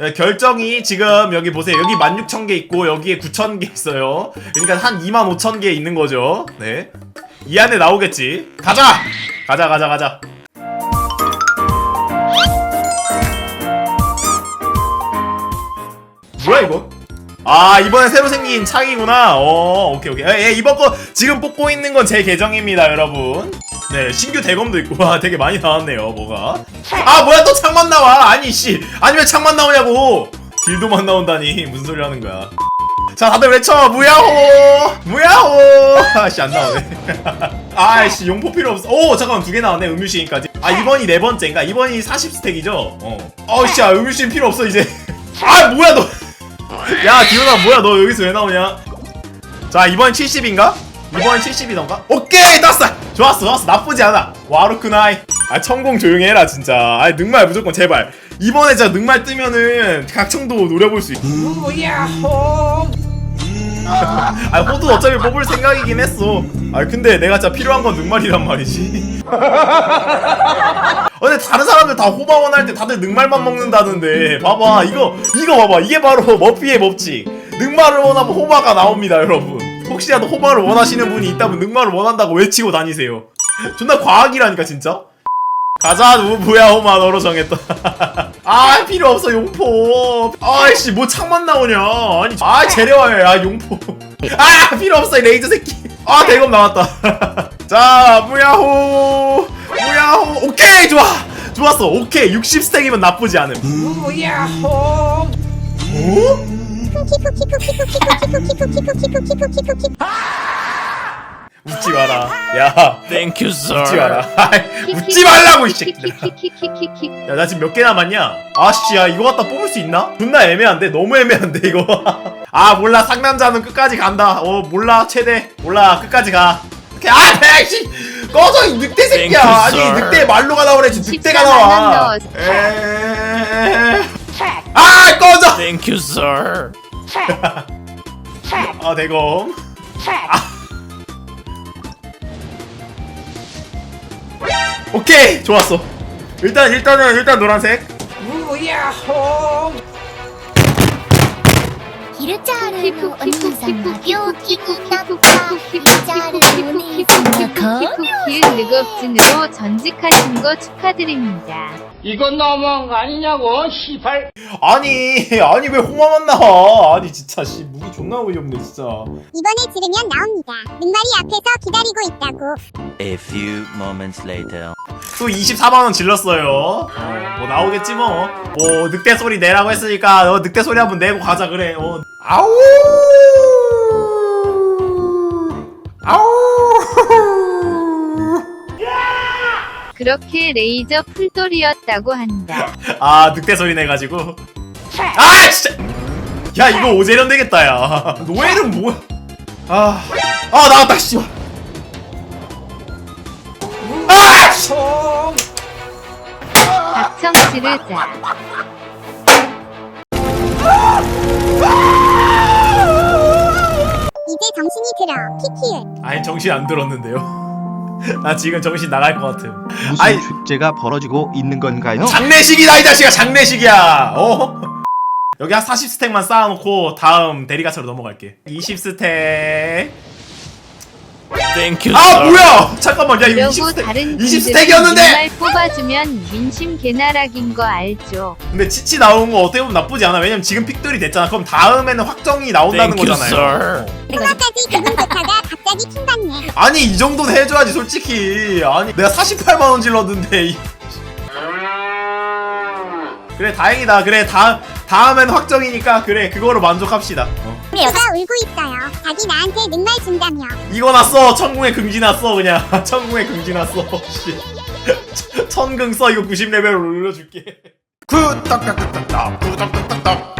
야, 결정이 지금 여기 보세요. 여기 16,000개 있고 여기에 9,000개 있어요. 그러니까 한 25,000개 있는 거죠. 네. 이 안에 나오겠지. 가자! 가자, 가자, 가자. 뭐야, 이거? 아, 이번에 새로 생긴 창이구나. 어, 오케이, 오케이. 예, 예, 이번 거 지금 뽑고 있는 건 제 계정입니다, 여러분. 네, 신규 대검도 있고, 와, 되게 많이 나왔네요, 뭐가. 아, 뭐야, 또 창만 나와! 아니, 씨. 아니, 왜 창만 나오냐고! 딜도만 나온다니. 무슨 소리 하는 거야. 자, 다들 외쳐! 무야호! 무야호! 아씨, 안 나오네. 아이씨, 용포 필요 없어. 오, 잠깐만, 두 개 나왔네, 음유시인까지. 아, 이번이 네 번째인가? 이번이 40스택이죠? 어. 어우씨, 야, 음유시인 필요 없어, 이제. 아, 뭐야, 너! 야, 디오나, 뭐야, 너 여기서 왜 나오냐? 자, 이번 70인가? 이번 70이던가? 오케이! 땄어! 좋았어, 좋았어. 나쁘지 않아. 와루크나이. 아, 천공 조용히 해라, 진짜. 아, 늑말 무조건, 제발. 이번에 진짜 늑말 뜨면은 각청도 노려볼 수있 아 호두 어차피 뽑을 생각이긴 했어. 아 근데 내가 진짜 필요한 건 늑말이란 말이지. 아, 근데 다른 사람들 다 호바원 할 때 다들 늑말만 먹는다는데 봐봐 이거 이거 봐봐 이게 바로 머피의 법칙. 늑말을 원하면 호바가 나옵니다 여러분. 혹시라도 호바를 원하시는 분이 있다면 늑말을 원한다고 외치고 다니세요. 존나 과학이라니까 진짜. 가자 누 뭐야 호마 너로 정했다. 아 필요 없어 용포. 아이씨 뭐 창만 나오냐. 아니 아 재려와요 아 용포. 아 필요 없어 이 레이저 새끼. 아 대검 나왔다. 자 무야호 무야호 오케이 좋아 좋았어 오케이 60 스택이면 나쁘지 않음. 어? 웃지 마라. 야 Thank you, sir. 웃지 마라. 아이, 웃지 말라고 이 새끼들아. 야, 나 지금 몇 개 남았냐? 아씨, 야, 이거 갖다 뽑을 수 있나? 존나 애매한데? 너무 애매한데, 이거? 아, 몰라. 상남자는 끝까지 간다. 어, 몰라. 최대. 몰라. 끝까지 가. 오케이. 아, 씨! 꺼져, 이 늑대 새끼야! Thank you, 아니, sir. 늑대 말로가 나오래. 지금 늑대가 14만 원 나와. 에... 아, 꺼져! Thank you, sir. 아, 대검. 오케이! 좋았어. 일단, 일단은, 일단 노란색. 기 르자르노 언니상마 료키 꾹딱꾹딱 기르자르노니 생각하며 늑업진으로 전직하신 거 축하드립니다. 이건 너무한 거 아니냐고, 시발. 아니, 아니, 왜 호마만 나와? 아니, 진짜, 씨, 무기 존나 어이없네, 진짜. 이번에 들으면 나옵니다. 능말이 앞에서 기다리고 있다고. A few moments later. 또 24만원 질렀어요. 어, 뭐 나오겠지 뭐. 뭐, 늑대 소리 내라고 했으니까, 어, 늑대 소리 한번 내고 가자, 그래. 어. 아우! 아우! 그렇게 레이저 풀돌이었다고 한다. 아, 늑대 소리 내 가지고. 아, 진짜! 야, 이거 오재련 되겠다, 야. 노엘은 뭐야? 아, 아, 나왔다, 씨. 아, 지르자. 이제 정신이 들어. 키키을. 아니, 정신 안 들었는데요. 나 지금 정신 나갈 것 같음. 무슨 아이. 축제가 벌어지고 있는 건가요? 장례식이다, 이 자식아, 장례식이야! 어? 여기 한 40스택만 쌓아놓고 다음 대리가차로 넘어갈게. 20스택. You, 아. 뭐야! 잠깐만, 야, 이거 그러고 20스택. 다른 20스택이었는데! 정말 뽑아주면 민심 개나락인 거 알죠? 근데 치치 나온 거 어떻게 보면 나쁘지 않아. 왜냐면 지금 픽들이 됐잖아. 그럼 다음에는 확정이 나온다는 you, 거잖아요. sir. 그거까지 기분 좋다가 갑자기 킹받네. 아니 이 정도는 해줘야지 솔직히. 아니 내가 48만 원 질렀는데. 이- 그래 다행이다. 그래 다 다음엔 확정이니까 그래 그거로 만족합시다. 어. 누가 울고 있어요. 자기 나한테 능말 준다며. 이거 났어. 천궁에 금지 났어 그냥. 천궁에 금지 났어. 씨. 천궁 써 이거 90레벨로 올려줄게. 구독, 구독, 구독, 구독, 구독, 구독.